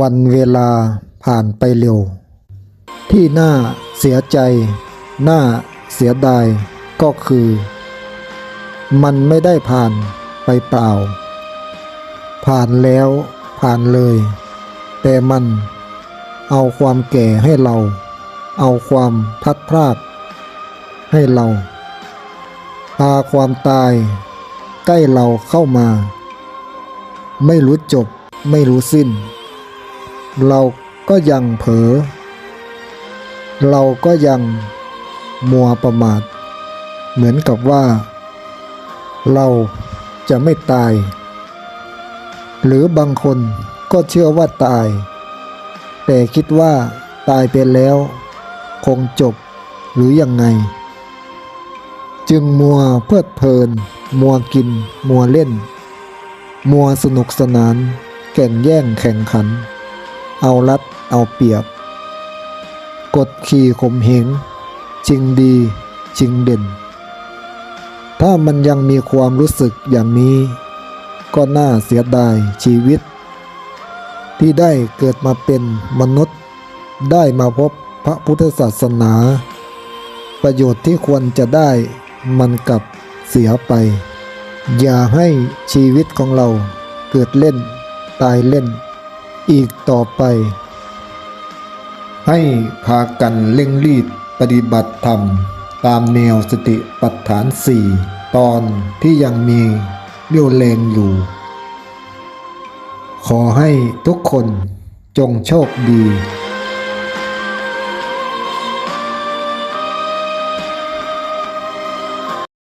วันเวลาผ่านไปเร็ว ที่น่าเสียใจ น่าเสียดายก็คือ มันไม่ได้ผ่านไปเปล่า ผ่านแล้วผ่านเลย แต่มันเอาความแก่ให้เรา เอาความพัดพรากให้เราพาความตาย ใกล้เราเข้ามา ไม่รู้จบไม่รู้สิ้น เราก็ยังเผลอ เราก็ยังมัวประมาท เหมือนกับว่า เราจะไม่ตาย หรือบางคนก็เชื่อว่าตาย แต่คิดว่าตายไปแล้ว คงจบหรือยังไง จึงมัวเพลิดเพลิน มัวกิน มัวเล่น มัวสนุกสนาน แก่งแย่งแข่งขัน เอารัดเอาเปรียบ กดขี่ข่มเหงชิงดีชิงเด่น ถ้ามันยังมีความรู้สึกอย่างนี้ ก็น่าเสียดายชีวิต ที่ได้เกิดมาเป็นมนุษย์ ได้มาพบพระพุทธศาสนา ประโยชน์ที่ควรจะได้มันกลับเสียไป อย่าให้ชีวิตของเราเกิดเล่นตายเล่น อีกต่อไป ให้พากันเร่งรีบปฏิบัติธรรม ตามแนวสติปัฏฐานสี่ตอนที่ยังมีเรี่ยวแรงอยู่ ขอให้ทุกคนจงโชคดี